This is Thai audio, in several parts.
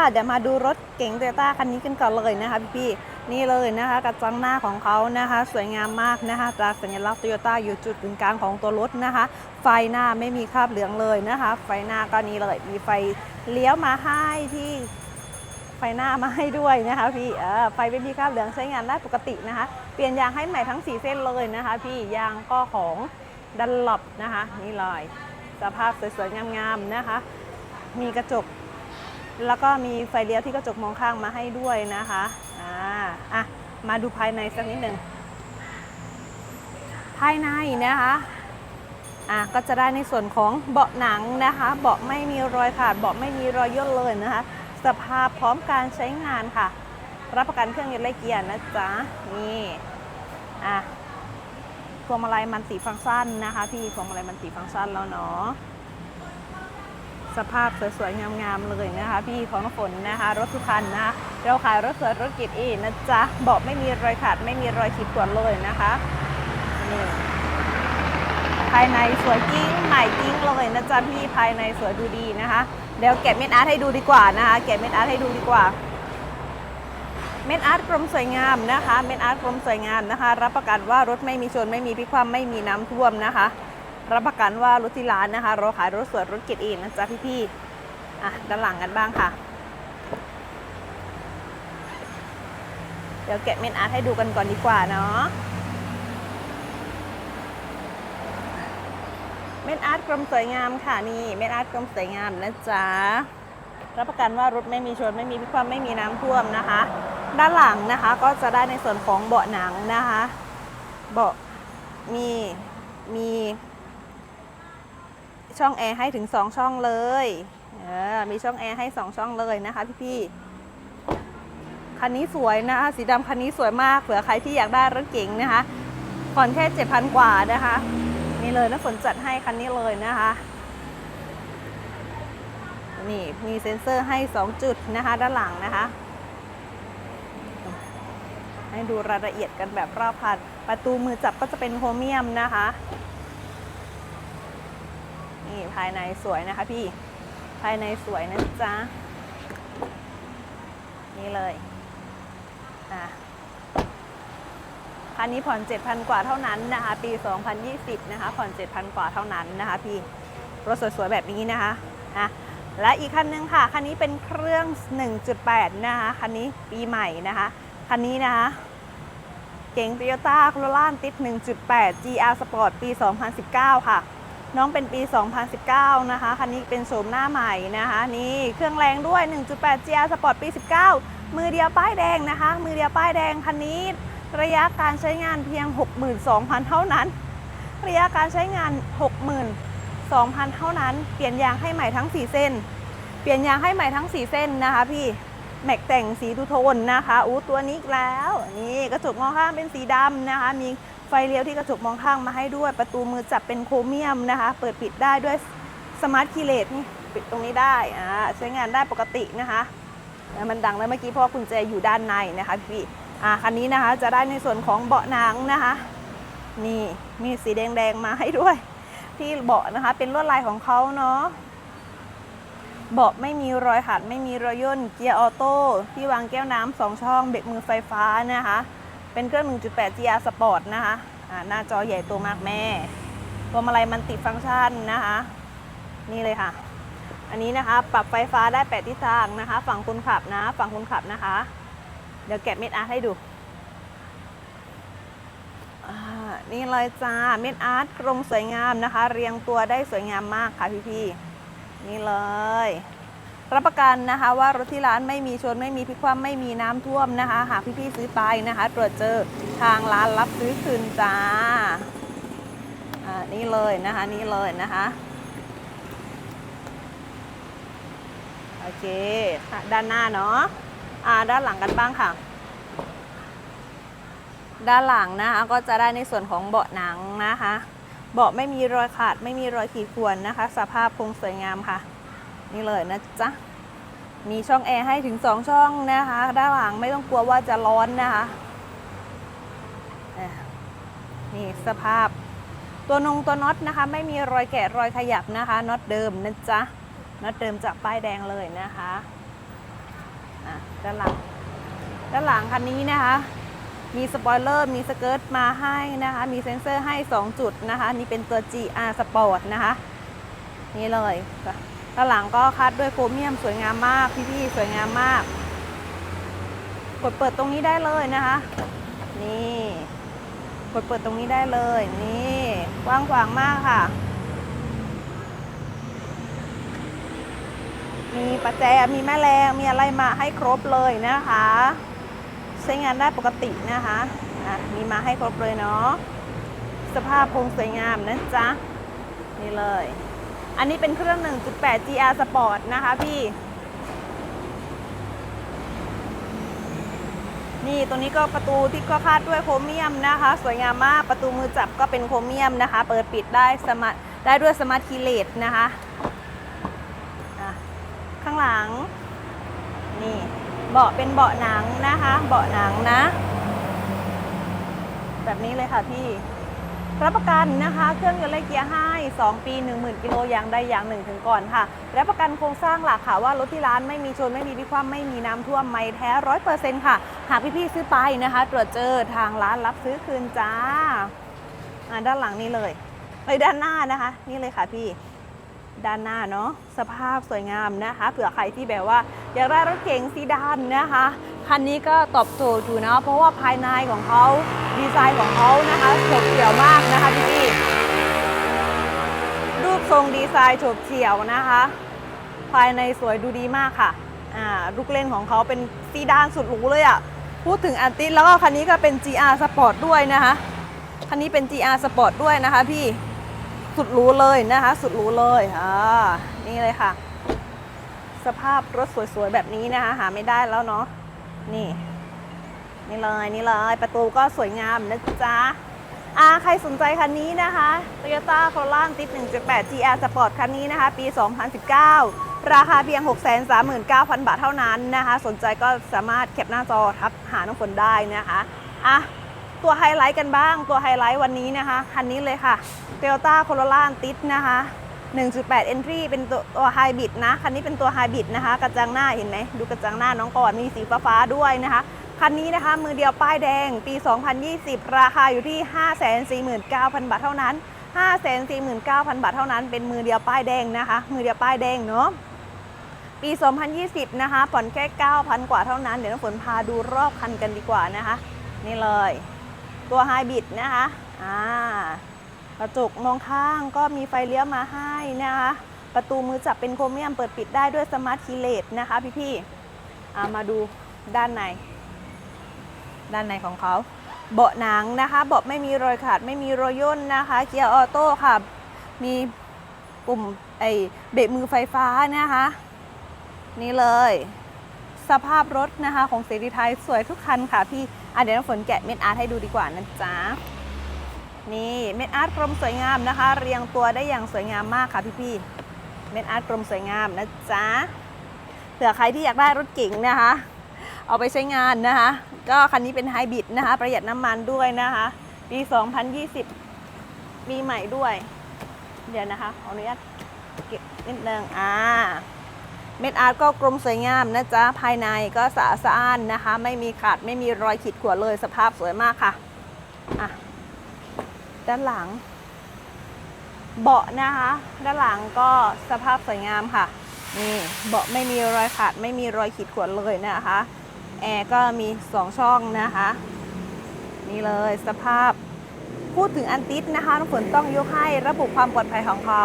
ค่ะ เดี๋ยวมาดูรถเก๋งโตโยต้าคันนี้กันก่อนเลยนะคะพี่ๆนี่เลยนะคะกระจังหน้าของเขานะคะ สวยงามมากนะคะตราสัญลักษณ์โตโยต้าอยู่จุดกึ่งกลางของตัวรถนะคะ ไฟหน้าไม่มีคราบเหลืองเลยนะคะ ไฟหน้าก็นี้เลยมีไฟเลี้ยวมาให้ที่ไฟหน้ามาให้ด้วยนะคะพี่เออไฟไม่มีคราบเหลืองใช้งานได้ปกตินะคะ เปลี่ยนยางให้ใหม่ทั้ง 4 เส้นเลยนะคะ พี่ยางก็ของดันหลบนะคะ นี่เลยสภาพสวยๆงามๆนะคะ มีกระจก แล้วก็มีไฟเลี้ยวที่กระจกมองข้างมาให้ด้วยนะคะอ่าอะมาดูภายในสักนิดหนึ่งภายในนะคะอะก็จะได้ในส่วนของเบาะหนังนะคะ เบาะไม่มีรอยขาด เบาะไม่มีรอยย่นเลยนะคะ สภาพพร้อมการใช้งานค่ะ รับประกันเครื่องยนต์และเกียร์นะจ๊ะ นี่อะพวงมาลัยมันติฟังก์ชันนะคะพี่พวงมาลัยมันติฟังก์ชันแล้วเนาะ สภาพสวยๆ งามๆ เลยนะคะ พี่ของน้ำฝนนะคะ รถทุกคันนะคะเราขายรถเสวยรถกียรติอีนะจ๊ะบาะไม่มีรอยขาดไม่มีรอยขีดข่วนเลยนะคะนี่ภายในสวยกิ้งใหม่กิ้งเลยนะจ๊ะพี่ภายในสวยดูดีนะคะเดี๋ยวแกะเม็ดอาร์ตให้ดูดีกว่านะคะแกะเม็ดอาร์ตให้ดูดีกว่า เม็ดอาร์ตกรมสวยงามนะคะ เม็ดอาร์ตกรมสวยงามนะคะ รับประกันว่ารถไม่มีชนไม่มีพิกคว่ำไม่มีน้ำท่วมนะคะ รับประกันว่ารถที่ร้านนะคะเราขายรถสวยรถเกียรติเองนะจ๊ะพี่ๆอะด้านหลังกันบ้างค่ะ เดี๋ยวแกะเมนอาร์ตให้ดูกันก่อนดีกว่าเนาะเมนอาร์ตกรมสวยงามค่ะนี่เมนอาร์ตกรมสวยงามนะจ๊ะรับประกันว่ารถไม่มีชนไม่มีพิความไม่มีน้ำท่วมนะคะ ด้านหลังนะคะก็จะได้ในส่วนของเบาะหนังนะคะ เบาะมีมี ช่องแอร์ให้ถึง 2 ช่องเลยเออมีช่องแอร์ให้ 2 ช่องเลยนะคะพี่ๆคันนี้สวยนะคะสีดำคันนี้สวยมากเผื่อใครที่อยากได้รถเก๋งนะคะผ่อนแค่7,000กว่านะคะนี่เลยนะฝนจัดให้คันนี้เลยนะคะนี่มีเซ็นเซอร์ให้ 2 จุดนะคะด้านหลังนะคะให้ดูรายละเอียดกันแบบรอบคันประตูมือจับก็จะเป็นโครเมียมนะคะ นี่ภายในสวยนะคะพี่ ภายในสวยนะจ๊ะ นี่เลยอะคันนี้ผ่อน 7,000 กว่าเท่านั้นนะคะ ปี 2020 นะคะ ผ่อน 7,000 กว่าเท่านั้นนะคะพี่ รถสวยๆแบบนี้นะคะอะและอีกคันนึงค่ะ คันนี้เป็นเครื่อง 1.8 นะคะ คันนี้ปีใหม่นะคะ คันนี้นะคะเก๋ง Toyota Corolla ติด 1.8 GR Sport ปี 2019 ค่ะ น้องเป็นปี 2019 นะคะ คันนี้เป็นโฉมหน้าใหม่นะคะ นี่เครื่องแรงด้วย 1.8 GR Sport ปี 19 มือเดียวป้ายแดงนะคะ มือเดียวป้ายแดงคันนี้ ระยะการใช้งานเพียง 62,000 เท่านั้น ระยะการใช้งาน 62,000 เท่านั้น เปลี่ยนยางให้ใหม่ทั้ง 4 เส้น เปลี่ยนยางให้ใหม่ทั้ง 4 เส้นนะคะพี่ แม็กแต่งสีทูโทนนะคะ อู้ตัวนี้อีกแล้ว นี่กระจกมองข้างเป็นสีดำนะคะ มี ไฟเลี้ยวที่กระจกมองข้างมาให้ด้วย ประตูมือจับเป็นโครเมียมนะคะ เปิดปิดได้ด้วยสมาร์ทคีย์เลสนี่ปิดตรงนี้ได้อ่าใช้งานได้ปกตินะคะแล้วมันดังแล้วเมื่อกี้เพราะว่ากุญแจอยู่ด้านในนะคะพี่อ่าคันนี้นะคะจะได้ในส่วนของเบาะหนังนะคะนี่มีสีแดงๆมาให้ด้วย ที่เบาะนะคะ เป็นลวดลายของเขาเนาะเบาะไม่มีรอยหัดไม่มีรอยย่นเกียร์ออโต้ที่วางแก้วน้ำสองช่องเบรกมือไฟฟ้านะคะ เป็นเครื่อง 1.8 GR Sport นะคะหน้าจอใหญ่โตมากแม่พวงมาลัยมันติฟังก์ชันนะคะ นี่เลยค่ะ อันนี้นะคะ ปรับไฟฟ้าได้ 8 ทิศทางนะคะ ฝั่งคนขับนะ ฝั่งคนขับนะคะ เดี๋ยวแกะเม็ดอาร์ตให้ดูอ่านี่เลยจ้า เม็ดอาร์ตกรงสวยงามนะคะ เรียงตัวได้สวยงามมากค่ะพี่ๆนี่เลย รับประกันนะคะ ว่ารถที่ร้านไม่มีชนไม่มีพลิกคว่ำไม่มีน้ำท่วมนะคะ หากพี่ๆซื้อไปนะคะ ตรวจเจอทางร้านรับซื้อคืนจ้าอ่านี่เลยนะคะนี่เลยนะคะโอเคค่ะด้านหน้าเนาะอ่าด้านหลังกันบ้างค่ะ ด้านหลังนะคะก็จะได้ในส่วนของเบาะหนังนะคะ เบาะไม่มีรอยขาดไม่มีรอยขีดข่วนนะคะ สภาพคงสวยงามค่ะ นี่เลยนะจ๊ะ มีช่องแอร์ให้ถึง 2 ช่องนะคะ ด้านหลังไม่ต้องกลัวว่าจะร้อนนะคะนี่สภาพ ตัวนงตัวน็อตนะคะ ไม่มีรอยแกะรอยขยับนะคะน็อตเดิมนะจ๊ะน็อตเดิมจากป้ายแดงเลยนะคะด้านหลังด้านหลังคันนี้นะคะ มีสปอยเลอร์มีสเกิร์ตมาให้นะคะ มีเซ็นเซอร์ให้ 2 จุดนะคะ นี่เป็นตัว GR Sport นะคะ นี่เลย ด้านหลังก็คัดด้วยโครเมียมสวยงามมากพี่ๆสวยงามมาก กดเปิดตรงนี้ได้เลยนะคะ นี่ กดเปิดตรงนี้ได้เลย นี่กว้างขวางมากค่ะ มีประแจมีแม่แรงมีอะไรมาให้ครบเลยนะคะ ใช้งานได้ปกตินะคะะมีมาให้ครบเลยเนาะสภาพคงสวยงามนะจ๊ะ นี่เลย อันนี้เป็นเครื่อง 1.8 GR Sport นะคะพี่ นี่ตัวนี้ก็ประตูที่ก็คาดด้วยโครเมียมนะคะ สวยงามมากประตูมือจับก็เป็นโครเมียมนะคะ เปิดปิดได้สมาร์ทได้ด้วยสมาร์ทคีเลสนะคะะข้างหลัง นี่เบาะเป็นเบาะหนังนะคะ เบาะหนังนะ แบบนี้เลยค่ะพี่ รับประกันนะคะเครื่องยนต์และเกียร์ให้ 2 ปี 10,000 กิโลอย่างใดอย่างหนึ่งถึงก่อนค่ะ และประกันโครงสร้างหลักค่ะว่ารถที่ร้านไม่มีชนไม่มีพิความไม่มีน้ำท่วมไม่แท้ร้อยเปอร์เซ็นต์ค่ะ หากพี่ๆซื้อไปนะคะ ตรวจเจอทางร้านรับซื้อคืนจ้าอ่าด้านหลังนี่เลยเอ้ยด้านหน้านะคะ นี่เลยค่ะพี่ด้านหน้าเนาะสภาพสวยงามนะคะ เผื่อใครที่แบบว่าอยากได้รถเก๋งซีดานนะคะคันนี้ก็ตอบโจทย์อยู่นะ เพราะว่าภายในของเขาดีไซน์ของเขานะคะโฉบเฉี่ยวมากนะคะพี่พี่รูปทรงดีไซน์โฉบเฉี่ยวนะคะ ภายในสวยดูดีมากค่ะอ่าลูกเล่นของเขาเป็นซีดานสุดหรูเลยอะ่ะพูดถึงอันติสแล้วก็คันนี้ก็เป็น GR Sport ด้วยนะคะคันนี้เป็น GR Sport ด้วยนะคะพี่สุดหรูเลยนะคะ สุดหรูเลยอ่านี่เลยค่ะ สภาพรถสวยๆแบบนี้นะคะ หาไม่ได้แล้วเนาะ นี่ นี่เลยนี่เลยประตูก็สวยงามนะจ๊ะอ่าใครสนใจคันนี้นะคะ Toyota Corolla t i p 1.8 GR Sport คันนี้นะคะ ปี 2019 ราคาเพียง 639,000 บาทเท่านั้นนะคะ สนใจก็สามารถแคปหน้าจอทักหาน้องฝนได้นะคะอะตัวไฮไลท์กันบ้างตัวไฮไลท์วันนี้นะคะ คันนี้เลยค่ะ Toyota Corolla Tipp นะคะ 1.8 Entry เป็นตัวตัวไฮบริดนะ คันนี้เป็นตัวไฮบริดนะคะ กระจังหน้าเห็นไหม ดูกระจังหน้าน้องก่อนมีสีฟ้าด้วยนะคะ คันนี้นะคะ มือเดียวป้ายแดง ปี 2020 ราคาอยู่ที่ 549,000 บาทเท่านั้น 549,000 บาทเท่านั้น เป็นมือเดียวป้ายแดงนะคะ มือเดียวป้ายแดงเนาะ ปี 2020 นะคะ ผ่อนแค่ 9,000 กว่าเท่านั้น เดี๋ยวน้ำฝนพาดูรอบคันกันดีกว่านะคะ นี่เลย ตัวไฮบริดนะคะ อ่า กระจกมองข้างก็มีไฟเลี้ยวมาให้นะคะ ประตูมือจับเป็นโครเมียมเปิดปิดได้ด้วยสมาร์ทคีย์เลสนะคะพี่ๆามาดูด้านใน ด้านในของเขา เบาะหนังนะคะ เบาะไม่มีรอยขาดไม่มีรอยย่นนะคะ เกียร์ออโต้ค่ะ มีปุ่มไอเบรกมือไฟฟ้านะคะ นี่เลย สภาพรถนะคะของเสรีไทยสวยทุกคันค่ะพี่อะเดี๋ยวน้ำฝนแกะเม็ดอาร์ตให้ดูดีกว่านะจ๊ะ นี่เม็ดอาร์ตกลมสวยงามนะคะ เรียงตัวได้อย่างสวยงามมากค่ะพี่ๆเม็ดอาร์ตกลมสวยงามนะจ๊ะเผื่อใครที่อยากได้รถเก๋งนะคะ เอาไปใช้งานนะคะ ก็คันนี้เป็นไฮบริดนะคะ ประหยัดน้ำมันด้วยนะคะ ปี 2020 ปีใหม่ด้วย เดี๋ยวนะคะขออนุญาตเก็บนิดนึงอ่าเม็ดอาร์ตก็กลมสวยงามนะจ๊ะ ภายในก็สะอาดนะคะ ไม่มีขาดไม่มีรอยขีดข่วนเลยสภาพสวยมากค่ะอะ ด้านหลัง เบาะนะคะ ด้านหลังก็สภาพสวยงามค่ะนี่เบาะไม่มีรอยขาดไม่มีรอยขีดข่วนเลยนะคะแอร์ก็มี 2 ช่องนะคะ นี่เลยสภาพพูดถึงอันติสนะคะน้องฝนต้องยกให้ระบบความปลอดภัยของเขา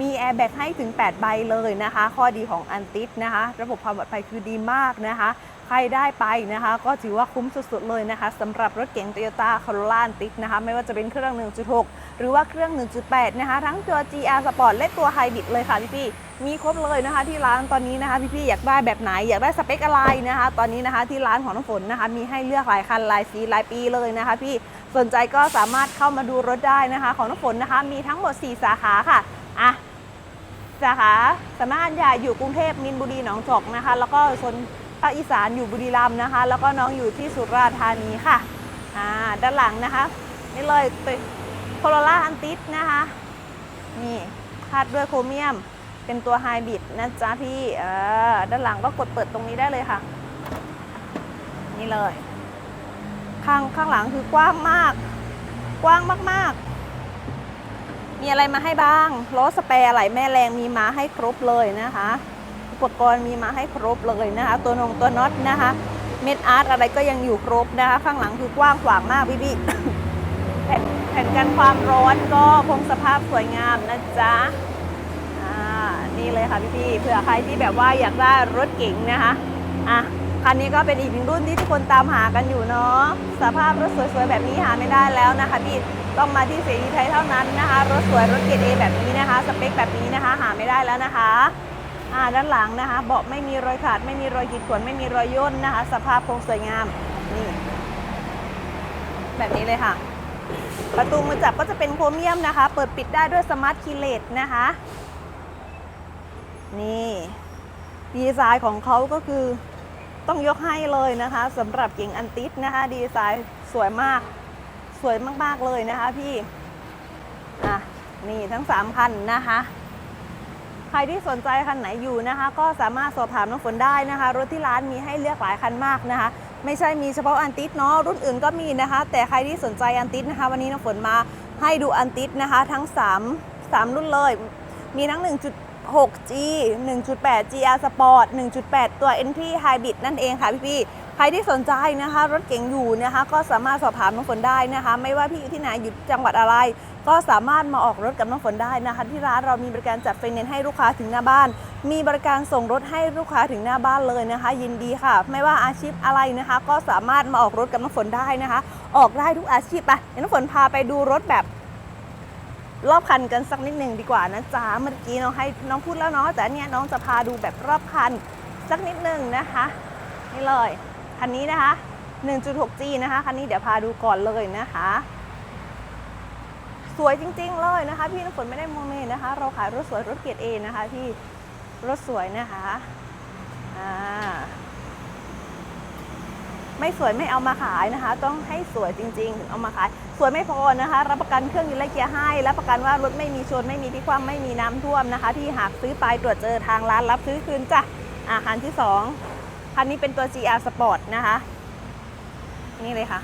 มีแอร์แบ็กให้ถึง 8 ใบเลยนะคะ ข้อดีของอันติสนะคะ ระบบความปลอดภัยคือดีมากนะคะ ใครได้ไปนะคะ ก็ถือว่าคุ้มสุดๆเลยนะคะสำหรับรถเก๋ง Toyota Corolla Antic นะคะไม่ว่าจะเป็นเครื่อง 1.6 หรือว่าเครื่อง 1.8 นะคะ ทั้งตัว GR Sport และตัว Hybrid เลยค่ะพี่ๆมีครบเลยนะคะที่ร้านตอนนี้นะคะพี่ๆอยากได้แบบไหนอยากได้สเปคอะไรนะคะ ตอนนี้นะคะที่ร้านของน้ำฝนนะคะมีให้เลือกหลายคันหลายสีหลายปีเลยนะคะพี่สนใจก็สามารถเข้ามาดูรถได้นะคะ ของน้ำฝนนะคะมีทั้งหมด 4 สาขาค่ะอะสาขาสำนักงานใหญ่อยู่กรุงเทพมินบุรีหนองจอกนะคะ แล้วก็โซน ภาคอีสานอยู่บุรีรัมย์นะคะ แล้วก็น้องอยู่ที่สุราษฎร์ธานีค่ะอ่าด้านหลังนะคะ นี่เลยเป็นโคโรล่าอันติสนะคะนี่คาดด้วยโครเมียม เป็นตัวไฮบริดนะจ๊ะพี่เออด้านหลังก็กดเปิดตรงนี้ได้เลยค่ะ นี่เลย ข้างข้างหลังคือกว้างมาก กว้างมากๆ มีอะไรมาให้บ้างล้อสแปรไหลแม่แรงมีมาให้ครบเลยนะคะ ปกรณ์มีมาให้ครบเลยนะคะ ตัวนงตัวน็อตนะคะ เม็ดอาร์ตอะไรก็ยังอยู่ครบนะคะ ข้างหลังคือกว้างขวางมากพี่พี่แผ่นแผ่นกันความร้อนก็คงสภาพสวยงามนะจ๊ะอ่านี่เลยค่ะพี่พี่เผื่อใครที่แบบว่าอยากได้รถเก๋งนะคะอะคันนี้ก็เป็นอีกหนึ่งรุ่นที่ทุกคนตามหากันอยู่เนาะสภาพรถสวยๆแบบนี้หาไม่ได้แล้วนะคะพี่ต้องมาที่เสรีไทยเท่านั้นนะคะ รถสวยรถเกรดเอแบบนี้นะคะ สเปคแบบนี้นะคะ หาไม่ได้แล้วนะคะ ด้านหลังนะคะ เบาะไม่มีรอยขาด ไม่มีรอยขีดข่วนไม่มีรอยย่นนะคะ สภาพคงสวยงามนี่แบบนี้เลยค่ะ ประตูมือจับก็จะเป็นโครเมียมนะคะ เปิดปิดได้ด้วยสมาร์ทคีเลสนะคะ นี่ดีไซน์ของเขาก็คือต้องยกให้เลยนะคะสำหรับเก่งอันติสนะคะ ดีไซน์สวยมากสวยมากๆเลยนะคะพี่ อะ นี่ทั้ง 3 คันนะคะ รที่สนใจคันไหนอยู่นะคะ ก็สามารถสอบถามน้องฝนได้นะคะ รถที่ร้านมีให้เลือกหลายคันมากนะคะ ไม่ใช่มีเฉพาะอันติสเนาะรุ่นอื่นก็มีนะคะ แต่ใครที่สนใจอันติสนะคะ วันนี้น้องฝนมาให้ดูอันติสนะคะ ทั้ง 3 3 รุ่นเลย มีทั้ง 1.6G 1.8 GR Sport 1.8 ตัว N T Hybrid นั่นเองค่ะพี่ๆใครที่สนใจนะคะ รถเก๋งอยู่นะคะ ก็สามารถสอบถามน้องฝนได้นะคะ ไม่ว่าพี่อยู่ที่ไหนอยู่จังหวัดอะไร ก็สามารถมาออกรถกับน้องฝนได้นะคะ ที่ร้านเรามีบริการจัดไฟแนนซ์ให้ลูกค้าถึงหน้าบ้าน มีบริการส่งรถให้ลูกค้าถึงหน้าบ้านเลยนะคะ ยินดีค่ะ ไม่ว่าอาชีพอะไรนะคะ ก็สามารถมาออกรถกับน้องฝนได้นะคะ ออกได้ทุกอาชีพไปน้องฝนพาไปดูรถแบบรอบคันกันสักนิดหนึ่งดีกว่านะจ๊ะเมื่อกี้น้องให้น้องพูดแล้วเนาะแต่อันเนี่ยน้องจะพาดูแบบรอบคันสักนิดหนึ่งนะคะ นี่เลยคันนี้นะคะ 1.6G นะคะคันนี้เดี๋ยวพาดูก่อนเลยนะคะ สวยจริง ๆ เลยนะคะ พี่น้ำฝนไม่ได้โมเมนะคะ เราขายรถสวยรถเกียรติเอนะคะที่รถสวยนะคะอ่าไม่สวยไม่เอามาขายนะคะ ต้องให้สวยจริงๆถึงเอามาขาย สวยไม่พอนะคะ รับประกันเครื่องยนต์และเกียร์ให้รับประกันว่ารถไม่มีชนไม่มีพิคว่ำไม่มีน้ำท่วมนะคะ ที่หากซื้อไปตรวจเจอทางร้านรับซื้อคืนจ้ะอ่าคันที่สองคันนี้เป็นตัว GR Sport นะคะ นี่เลยค่ะ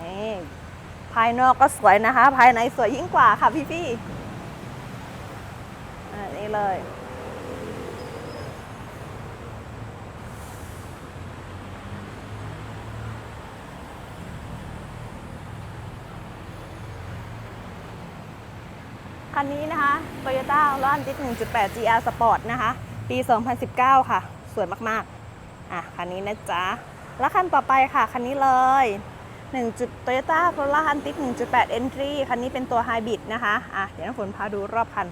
นี่ ภายนอกก็สวยนะคะ ภายในสวยยิ่งกว่าค่ะพี่พี่ๆอ่านี่เลย คันนี้นะคะ Toyota l a n d i 1.8 GR Sport นะคะ ปี 2019 ค่ะ สวยมาก ๆ อะ คันนี้นะจ๊ะ แล้วคันต่อไปค่ะ คันนี้เลย 1 Toyota Corolla h u n t i s 1.8 Entry คันนี้เป็นตัว Hybrid นะคะอะเดี๋ยวน้ำฝนพาดูรอบคัน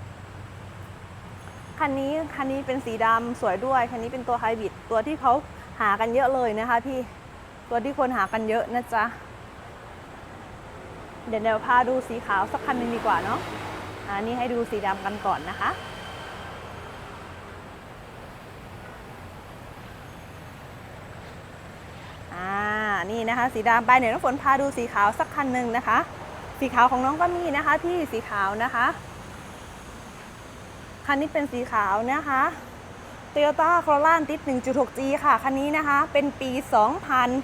คันนี้คันนี้เป็นสีดำสวยด้วย คันนี้เป็นตัว Hybrid ตัวที่เขาหากันเยอะเลยนะคะพี่ ตัวที่คนหากันเยอะนะจ๊ะ เดี๋ยวเดี๋ยวพาดูสีขาวสักคันหนึงดีกว่าเนาะอันนี้ให้ดูสีดำกันก่อนนะคะ นี่นะคะ สีดำไปเดี๋ยวน้องฝนพาดูสีขาวสักคันหนึ่งนะคะ สีขาวของน้องก็มีนะคะที่สีขาวนะคะ คันนี้เป็นสีขาวนะคะ Toyota Corolla Altis 1.6G ค่ะ คันนี้นะคะ เป็นปี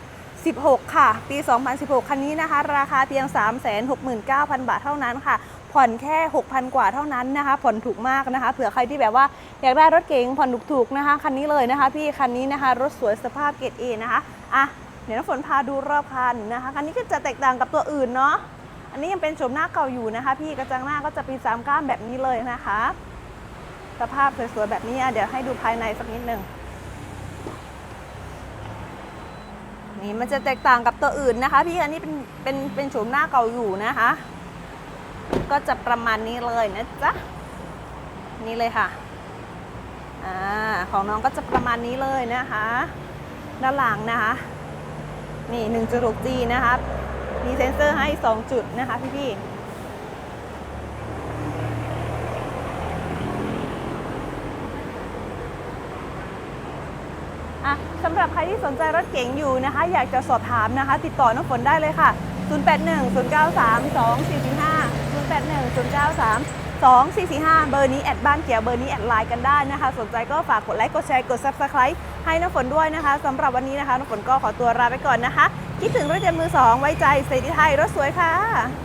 2016 ค่ะ ปี 2016 คันนี้นะคะ ราคาเพียง 369,000 บาทเท่านั้นค่ะ ผ่อนแค่ 6,000 กว่าเท่านั้นนะคะ ผ่อนถูกมากนะคะ เผื่อใครที่แบบว่าอยากได้รถเก๋งผ่อนถูกๆนะคะ คันนี้เลยนะคะ พี่ คันนี้นะคะ รถสวยสภาพเกรดเอนะคะ อะ เดี๋ยวน้ำฝนพาดูรอบคันนะคะคันนี้ก็จะแตกต่างกับตัวอื่นเนาะอันนี้ยังเป็นโฉมหน้าเก่าอยู่นะคะ พี่กระจังหน้าก็จะเป็นสามก้านแบบนี้เลยนะคะ สภาพสวยๆแบบนี้เดี๋ยวให้ดูภายในสักนิดหนึ่งนี่มันจะแตกต่างกับตัวอื่นนะคะ พี่อันนี้เป็นเป็นเป็นโฉมหน้าเก่าอยู่นะคะ ก็จะประมาณนี้เลยนะจ๊ะนี่เลยค่ะอ่าของน้องก็จะประมาณนี้เลยนะคะ ด้านหลังนะคะ นี่ 1.6G นะคะมีเซ็นเซอร์ให้ 2 จุดนะคะพี่ๆอ่สำหรับใครที่สนใจรถเก๋งอยู่นะคะ อยากจะสอบถามนะคะ ติดต่อน้องฝนได้เลยค่ะ 081 093 2445 081 093 2 4 4 5 เบอร์นี้แอดบ้านเขียวเบอร์นี้แอดไลน์กันได้นะคะ สนใจก็ฝากกดไลค์ กดแชร์ กด subscribe ให้น้ำฝนด้วยนะคะสำหรับวันนี้นะคะน้ำฝนก็ขอตัวลาไปก่อนนะคะ คิดถึงรถยนต์มือสองไว้ใจเซติไทยรถสวยค่ะ